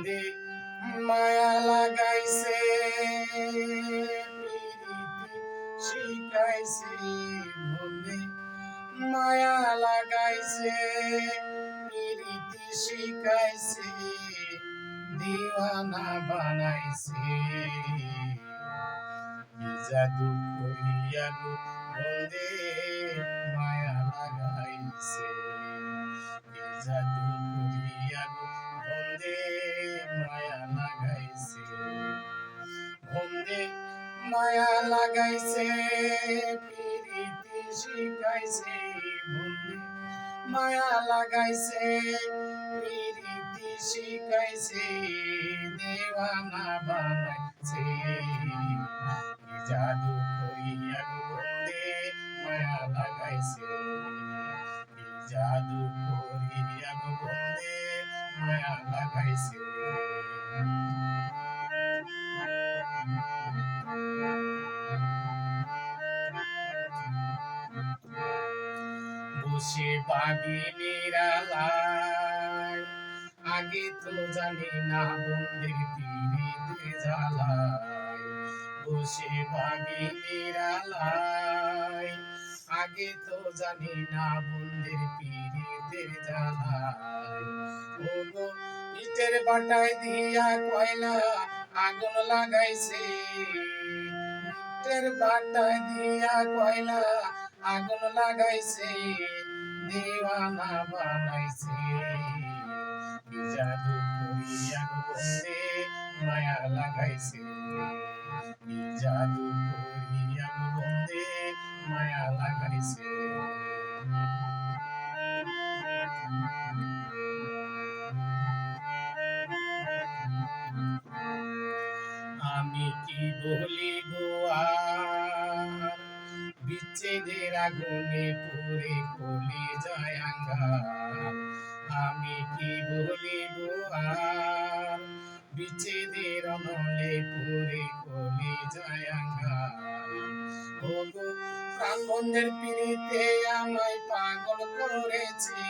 বন্দে মায়া লাগাইছে শিখাইছে বন্দে মায়া লাগাইছে প্রীতি শিখাইছে দিওয়ানা বানাইছে। জাদু করিয়া বন্দে মায়া লাগাইছে, প্রীতি শিখাইছে মায়া লাগাইছে, প্রীতি শিখাইছে দেওয়ানা বানাইছে। জাদু করিয়া বন্দে মায়া লাগাইছে। জাদু করিয়া বন্দে মায়া লাগাইছে। বসে পাবি নিরালায়। আগে তো জানি না বন্দির পিড়িতে জ্বালায়। বসে পাবি নিরালায়। আগে তো জানি না বন্দির পিড়িতে জ্বালায়। ও গো ইটের বাটায় দিয়া কয়লা আগুন লাগাইছে। ইটের বাটায় দিয়া কয়লা আগুন লাগাইছে। দেওয়ানা বানাইছে জাদু করিয়া বন্দে মায়া লাগাইছে জাদু করিয়া বন্দে মায়া লাগাইছে আমি কি আর বিচ্ছেদের আগুনে পুরে কলি যায় আঙ্গার আমি কি বলিব আর? বিচ্ছেদের অনলে পুরে কলি যায় আঙ্গার ও গো প্রাণ বন্ধের পিড়িতে আমায় পাগল করেছে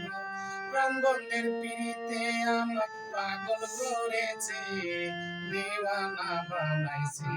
গো। প্রাণ বন্ধের পিড়িতে আমায় পাগল করেছে। দেওয়ানা বানাইছে।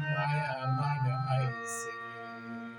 my, uh, my eyes.